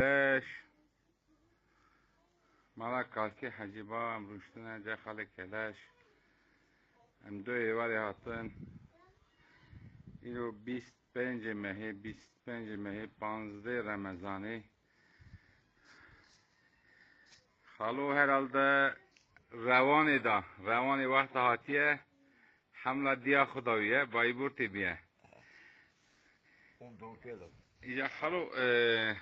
Beş. Malak kalki hacibam rüştüne cehale keleş. Hem döye var ya hatın. İlo bist bence mehi, bist bence mehi, panzde Ramazani. Halo herhalde revanı da, revanı vakti hatiye, hamla diya hudaviye, baybur tibiye. Onu şey da okuyalım. Ya halo, eee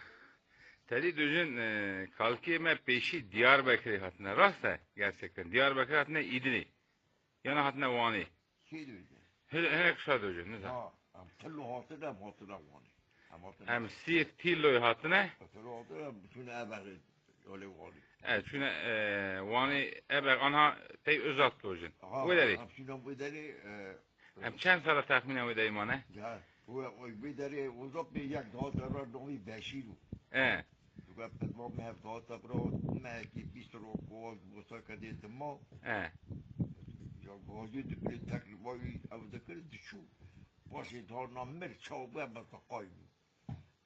tedi düzün e, kalki me peşi Diyarbakır hatına rastsa gerçekten. Diyarbakır hatına idini yana hatına vani. Şey diyor. hele kısa düzün ne zaman? Tello hatı da hatı da vani. Hem siyet tillo hatına Tello hatı da bütün eberi öyle vani. evet şuna e, vani ebe anha tey uzat düzün bu deri am şuna bu deri e, hem çen sala tahminen o deymane ya o o bir deri uzak bir yak daha da novi beşiru. e Tu ka petmo me have daha da bro me ki bistro ko bu sakade de mo. e Ya goju de bir takli boy av da kır düşü. Başı torna mer çavba ba ta koy.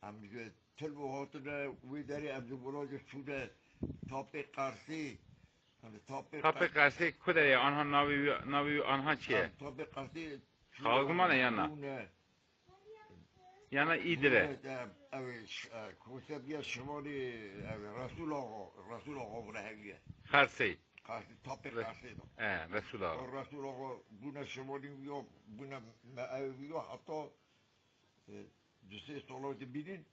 Am ge tello hatı da bu deri am de bro şurada tope karşı kapı karşı kudere anha navi navi anha çiye Tope karşı Halkıma ne yana? yana idire Evet, کوسبیا شمالی رسول آقا رسول آقا برهنگه خرسی. خرسی تاپ خرسی رسول آقا. رسول آقا بونه شمالی یا بونه یا حتی دو سه سالات بیدین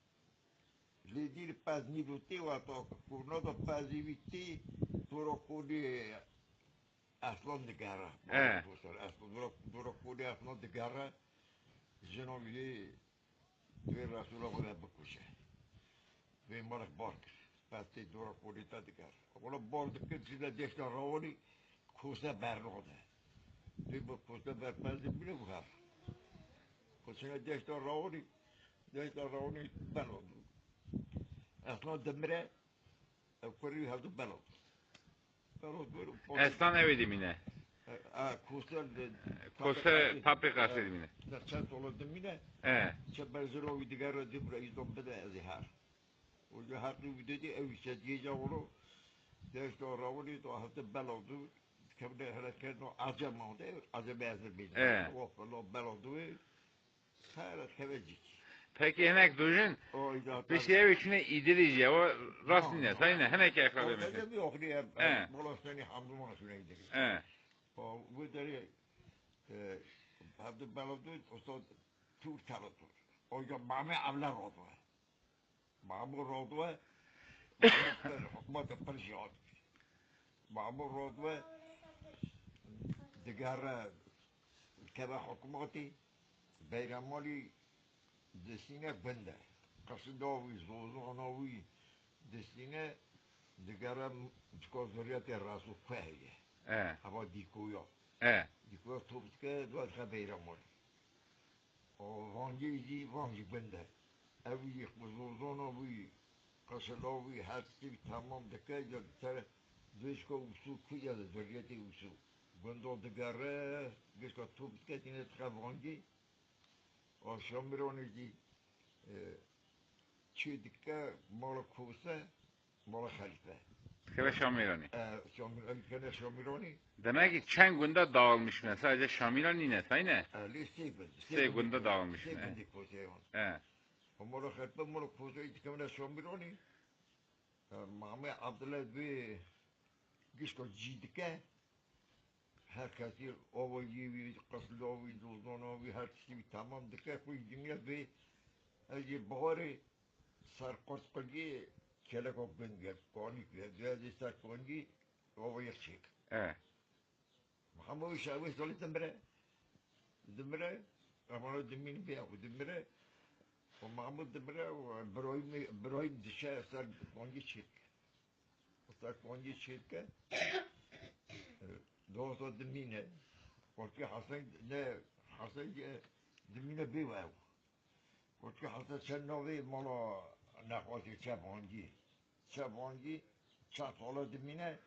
لیدیر پس نیروتی و حتی کرنا دا پذیویتی تو را خودی اصلا دگره اصلا دگره جنابی due la putea băcușe. Due mărăc borg, peste dura purita de gar. Acolo borg când ține deștea răunii, kuzda bernode. Due bă kuzda bermelde bine uvar. Când ține deștea răunii, deștea răunii bernode. Aslan demire, ev kuruyu hevdu bernode. اصلا نمیدیم اینه havdu bernode. Bernode böyle. Eslan evi dimine Ha kusa Kose tapri karşı dimine Çat ola demine. e Çeberzelo vidgara dibra izom beda ezihar. O ju haklı videdi ev şediye oğlu. Desto ravuli to hafta belodu. Kemde hareket no acem oldu. Acem bir. Evet. O falan belodu. Sara kevecik. Peki henek duyun O bir şey içine idirici o rast ne sayın henek O yakaladı da mesela. bir okliye. Evet. با выдали Abdülbelavdud ustad tur talatur. Oga mame avla rodva. Mamu rodva hukmat Persiyan. Mamu rodva digar kaba hukmati bayramoli destine bende. Qasidavi, Zozanovi destine digar çikozuriyati rasu fahiye. هوا دیکویا. دیکویا توبت که دوات که بیرم مولی وانجی ایزی وانجی بنده. اوی ایخ بزرزان اوی قسل اوی هر حدسی تمام دکه جا دیتر دویش که اوسو که یاد دریتی اوسو. بنده دگره گیش که توبت که دینه تخه وانجی آشان میرانی جی چی دکه؟ مال کوسه مال خلیفه. Kebe Şamirani. Şamironi kene şamironi Demek ki Çen günde dağılmış mı? Sadece Şamirani ne sayın ne? li seven. Sevgunda dağılmış. Seven E di kusa yon. e O mala halife mala kusa iti kemene şamironi. Mame Abdullah bi gişko cidike herkesi ova gibi kasılovi duzdonovi her şey tamam dike kuy dünya ve bahari sarkot pagi kele Kjell og Bøngerbarn det er sterkvangi, og يرشيك آه محمد ويشاوي ظل دمرة دمرة عمرو دمين بيها ودمرة ومحمد دمرة وبراهيم براهيم دشا صار بونجي شركة صار بونجي شركة دو صار دمينة وكي حسن لا حسن دمينة بيها وكي حسن شنو بي مالا نحواتي شاب بونجي چپانگی چند حالات مینه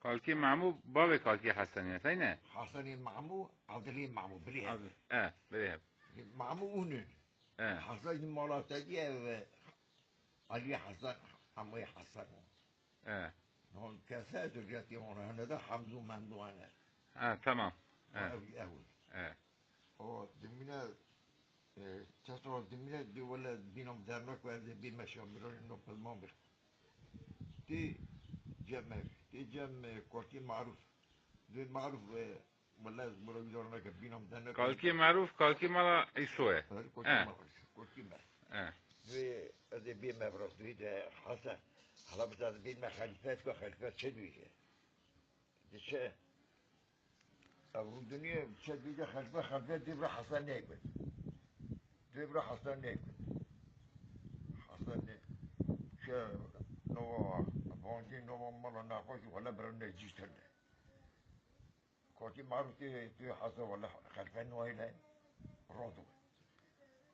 کالکی معمو باب کالکی حسنی هست اینه؟ حسنی معمو عبدالی معمو بلی اه بلی هم. معمو اونه. حسنی مالاتگی و علی حسن همه حسن. اه. نون کسه درجاتی مانه هنه ده حمزو مندو اه تمام. اه. اه. اه دمینه teatro de Millet ولا دينهم دارنك وهذا بما شامرون نوب المامر تي جام تي جام كورتي معروف. زين معروف آه، والله زمرو يدورنك بينهم دارنك كالكي معروف كالكي مالا يسوى كورتي مالا هذا بما برسويد حسن حلبت هذا بما خليفات وخليفات شدوية دشا أبو الدنيا شدوية خليفة خليفات دي حسن نايبت زبرة حصلني حصلني شا نوا بونتي نوا مرة ناقوش ولا برنا جيشتنا كوتي معروفتي توي حصل ولا خلفان ويلا رودوة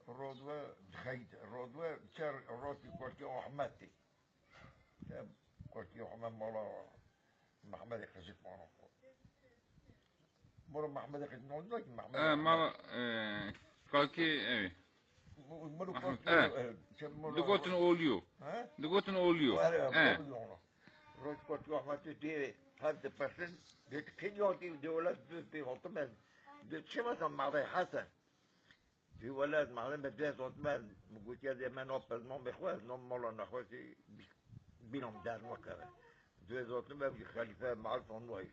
رودوة دخيت رودوة تشار روتي كوتي وحماتي كوتي وحمام مرة محمد يخزيك مرة مرة محمد يخزيك نوضوك محمد آه مرة كوتي إيه evet. مرة محمد. كورتي Dugotin oluyor. ها Dugotin oluyor. Evet. روت كورتي أحمد تي هذا person ده كن يعطي دولة بيعطي ده شو مثلا مع حسن في ولد معلم بدأت عثمان قلت يا زي ما نوبل نوم بخواز نوم مولا نخواتي بينهم دار وكذا دوز عثمان في خليفة معروف عن وهي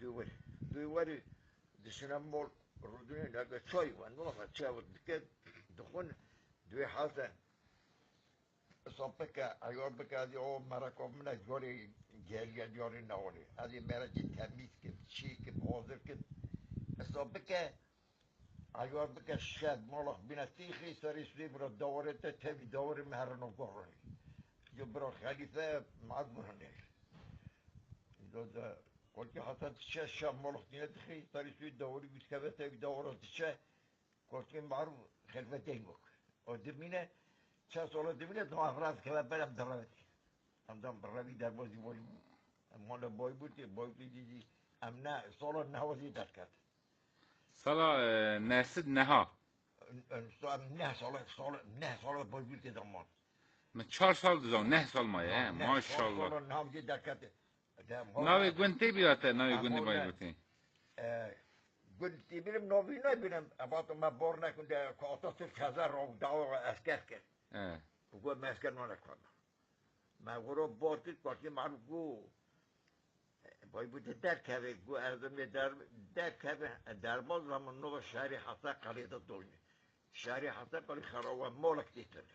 دوي دوي وري دشنا مول ردوني لقى شوي وانو ما تشاور بكد دخون دوي حسن صبك ايور بك هذه أو مركب من جوري جاليا جوري نوري. هذه مرجي تميز كيف شي كيف حاضر كيف صبك ايور بك الشاب مالخ بنا تيخي سري سليب رو دورة تبي دورة مهرنو قرني جبرو خليفة معظمرني إذا قلت حتى تشا الشاب مالخ دينا تخي سري سليب دورة بتكبه تبي دورة تشا قلت معروف خلفة تيمك ودمينا شا صولة دمينا دو أفراد كلا بلام درابتي أم دام برابي در بازي بوي أم هون بوي بوتي بوي بوتي دي أم نا صولة نهوزي دركات Sala e, nesid neha. نه سال سال نه سال باید بود که زمان من çar sal dizan, neh salmaya, he, maşallah. نام جی درکت Navi gwenti Nove gwynti bi ote, nove gwynti boi gwynti. Gwynti bilim novina bilim, abat e, ma borna e kunde kototir kaza rog dao asker ker. Ugo ma asker nona kona. Ma goro bortit korti maruf gu. E, boy bu der kere gu erdemi der der kere derboz zaman nova şehri hatta kalede dolni. Şehri hatta kali kharava molak ditir.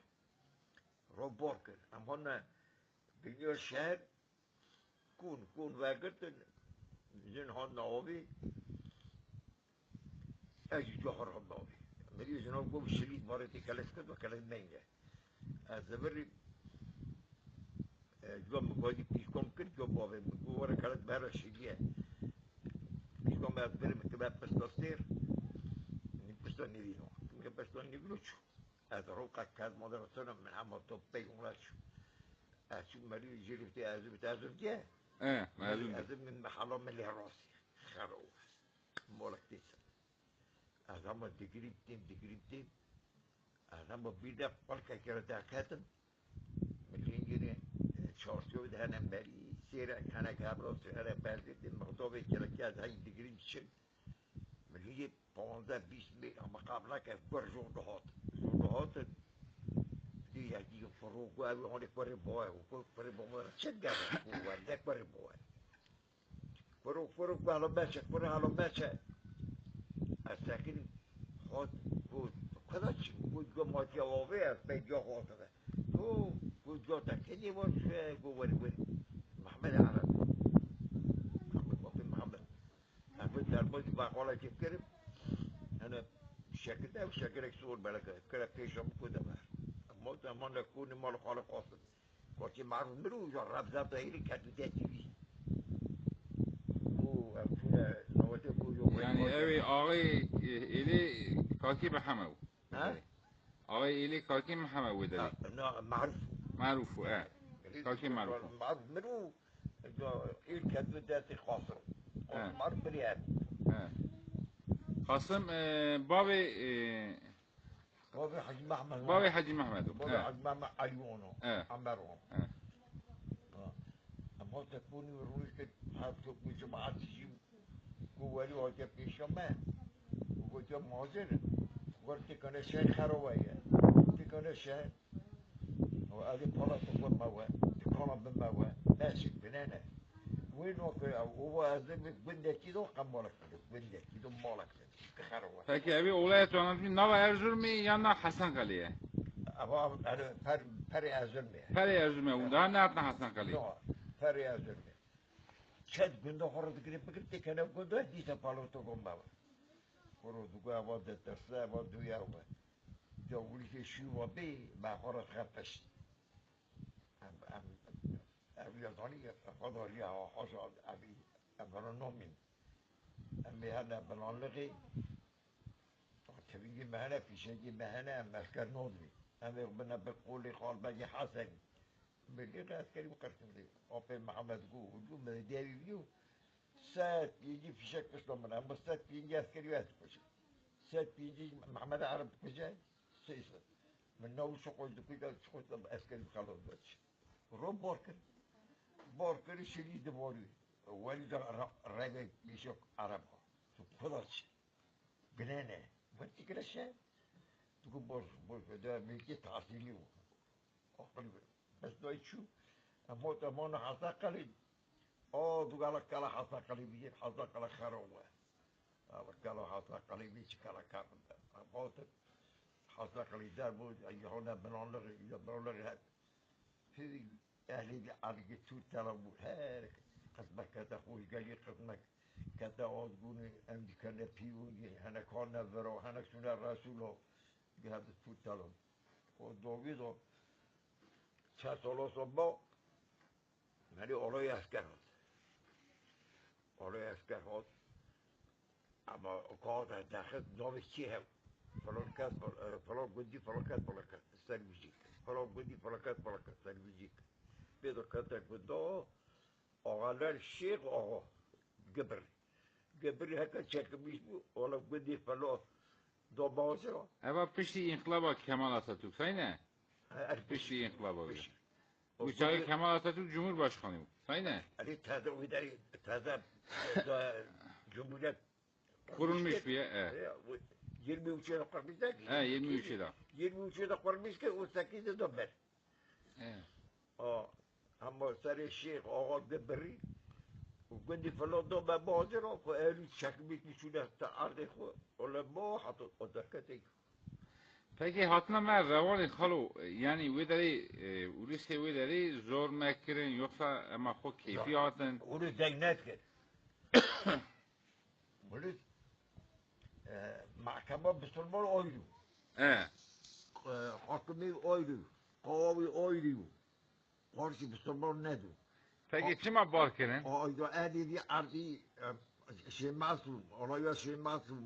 Robor ker. Ama biliyor şehir kun, kun vägerten zinhan navi از اینجا حرام ناوی امری زنان گفت شدید بارتی کلس کرد و کلس نینگه از بری جوان مگوادی پیشکان کرد جوان باوی مگواره کلس بهر شدیه پیشکان باید بری مکتبه پستاستیر نیم پستان نیوینو میگه پستان نیوینو چو از روقه که از مادرستانم من همه تا پیگون شو از چون مریو جیرفتی از بیت از بیت ايه معلوم هذا من حرام اللي راسي خرقوها مورك تسع اهضم دقريبتين دقريبتين اهضم بيدا بركة كرتا كاتم مليون جنيه شورتو ده انا مالي سيرا كان كابروس انا بالدت المغضوب كركات هاي دقريبتين مليون 15 20 مقابلة كيف برجو ضحوت ضحوت دي يجي الفروق وابي هونيك قريب بواه وكل قريب بواه شدة وذاك قريب بواه فروق فروق بهلو ماشى فروق هلو ماشى الساكن خد بود خلاص بود جو ما جوابه في جو خاطره تو بود جو تكني مش جوار ور محمد عرب محمد وفي محمد محمد دربوز بقولة كيف كريم أنا شكلها وشكلك سور بلكة كرة كيشم كده بقى Moi, mon le coup, mon le corps, معروف corps. Quand il m'a rendu, j'en rappelais pas, يعني اوي اوي الي كاكي بحمو ها؟ اوي الي كاكي محمو به معروف. معروف آه. كاكي معروف معروف منو ایل کدو دستی خاصم معروف بريات خاصم بابي بابي حجي محمد بابي حجي محمد بابي آه. حجي محمد عيونه آه. آه. عمرهم اما تكوني رويك حاطط بجماعة تجيب قوالي وعجب الشمال وقلت يوم معزرة قلت كان شهر خروية قلت كان شهر وقالي طلع تكون موا تكون من موا ماسك بنانا وين هو هذا بندكي دو قمرك بندكي دو مالك خروة Peki evi olaya tanıtmış. Nava Erzurum'u yanına Hasan Kale'ye. أبا أنا فر فر أزلمي Peri Erzurum'a. Daha ne yaptın Hasan Kale'ye? No, فر أزلمي شد كندا خرج كده بكرة كنا كندا دي سبالو تقوم خرج دكوا أبا دترسا أبا دويا أبا جاولي في شو وبي ما خرج خفش أم أم أم يضاني قدر يا حصل أبي أمر نومين أمي هذا أنا أنا أنا في شيء أنا مسكر أنا أنا ربنا بقول أنا أنا حسن أنا أنا أنا أنا لي أنا محمد جو أنا أنا أنا سات يجي في أنا أنا من عمر سات يجي عسكري واحد كوشي سات يجي محمد عرب كوشي سيسا من نوم شقوش دكوشي شقوش عسكري خلاص باتش روب بوركر بوركر شريد بوري والد رجع يشوف عرب خلاص بنانا وانت كده شايف تقول بور بور ده ملكي تعطيلي أقرب بس ده شو أموت أمونا حساقلي أو تقول لك كلا حساقلي بيجي حساقلي خروة على كلا حساقلي بيجي كلا كابن أموت حساقلي دار بود أيهونا بنان لغي يبنان لغي هاد في أهلي دي عالي توت تلمود هارك خدمت کرده خوشگلی خدمت کرده آزگون امکان پیونی هنکان نورا هنکسون رسول ها دیگه همه پود دلم و داوید خب ها چه سالا سبا ولی آلای اسکر هست آلای اسکر هست اما کار دخل نامش چی هم؟ فلان کس فلان گندی فلان کس فلان کس. سر بیجیک فلان گندی فلان کس فلان کس. سر بیجیک بیدو کتر گنده ağalar şeyh ağa, gıbır. Gıbır haka çekmiş bu, ola gıdi falan, dobazı. Eva pişti inklaba Kemal Atatürk, say ne? Er pişti inklaba. Uçağı Kemal Atatürk Cumhurbaşkanı, say ne? Ali tadı uydari, tadı, Cumhuriyet kurulmuş bir yer. E. 23 yıl kurmuş da ki. He 23 yıl. 23 yıl kurmuş ki 18 yıl dönmez. He. O اما سر شیخ آقا دبری و گندی فلا دو با بازی را که ایلو چک می کشونه تا عرض خود علماء حتی ازکتی تاکی حتنا ما روانی خلو یعنی وی داری اولیسی وی داری زور مکرین یخصا اما خو کیفی آتن اولو زنگ نت کرد اولو محکمه بسرمان آیدو. اه. خاکمی آیدو قواوی آیدو. قارشي بسلمان ندو Peki kime barkirin? Ayda Edebi Ardi şey masum, oraya şey masum,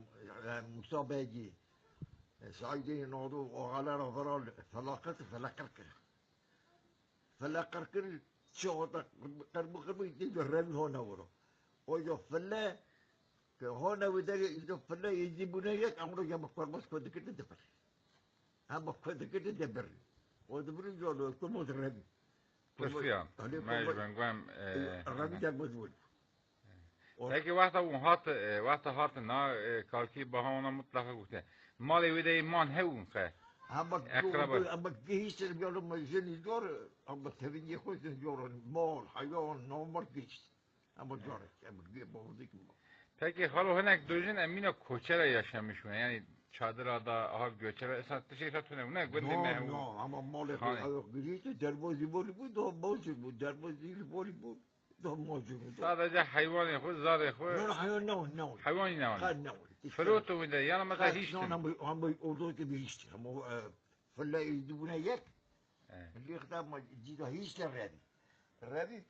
Musa Beyci, Saidin oldu, o halar overall, felaket felakırkır. Felakırkır, çoğda kırmı kırmı gitti, revi hona vuru. O yo felle, ke hona vidari, yo felle yedi yek, amro ya bakvarmaz kodu kırdı deper. Ha bakvardı kırdı deper. O da bir yolu, Ali Mecburen goyim. Revi de bozuldu. Peki vakta un hat vakta hat na e, kalki bahana mutlaka gute. Mali ve deri man hevun khe. Ama Akraba. ama giyiştir bir ama jeni diyor ama sevince koysun diyor mal hayvan normal giyiş. Ama diyor ama giyiş bu Peki halo henek dojin emine koçera yaşamış mı? Yani çadırada aha göçere esas bir şey satıyor ne? Gönde No me no ama mal Hani? hayvan giyiş derbozi boli bu da bozu bu derbozi boli bu da mozu bu. Sadece hayvan yapı, zar yapı. No hayvan no no. Hayvan ne var? Kan no. Fruto bir de yanı mesela hiç No ama ama olduğu gibi hiç ama فلا يدبنا يك Evet. اللي خدام جيدا هيش الرادي الرادي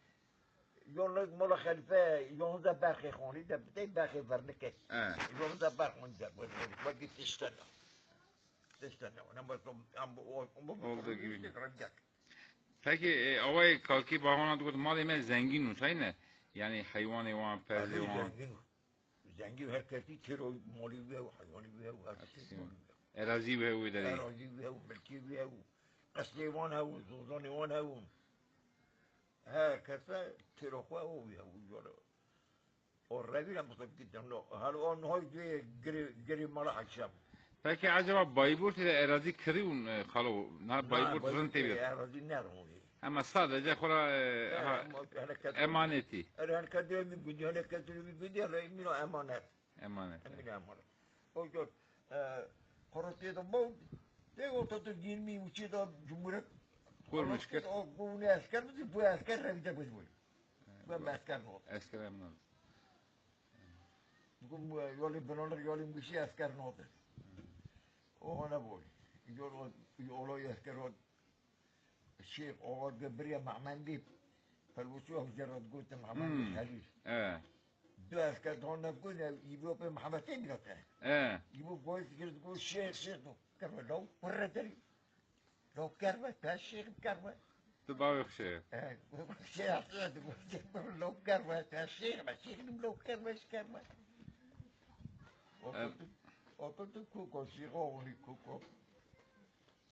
yalnız Molla Halife yalnız berke khoni de bütün berke vernik et. Yalnız berke khoni de vernik. Bak git istana. İstana. Ona baktım am bu oldu gibi. Peki آقای کاکی با همان گفت مال من زنگین اون نه یعنی حیوان وان پرده وان زنگین هر کسی که رو مالی بیه و حیوانی بیه و هر کسی ارازی بیه و داری ارازی بیه و ملکی بیه و قسلی وان و زوزان وان هاو جارو o revire mutlaka gittim. Hal on hoy diye gri gri mala akşam. Peki acaba Bayburt ile Erazi kırıyın e, kalo. Na Bayburt zın tebiyor. Arazi nerede oluyor? Ama sadece kola e, ha, emaneti. Hareket ediyor bir gün, hareket ediyor bir gün diye emino emanet. Emanet. Emino emanet. O gör, Korotya'da bu, de ortada Kur me shkër? Unë e shkër, të bëja e shkër, revite për shbuj. Bëja me e shkër notë. E shkër e më notë. Nuk më joli bënonër, joli më shi e shkër notë. O në boj. Jolo e shkër notë. Shqip, o o gëbrija më amendip. فالوسوح مجرد قلت محمد الحليش آه ده كان هنا كنا يجيبوه محمد تجرته آه يجيبوه كويس تقول الشيخ شيخه كيف لو مرتين لو كرمه كان الشيخ كرمه Tıbavuk şey. الشيخ أصلا تقول لو كرمه كان الشيخ ما الشيخ لو كرمه ايش كرمه وقلت وقلت كوكو الشيخ هو كوكو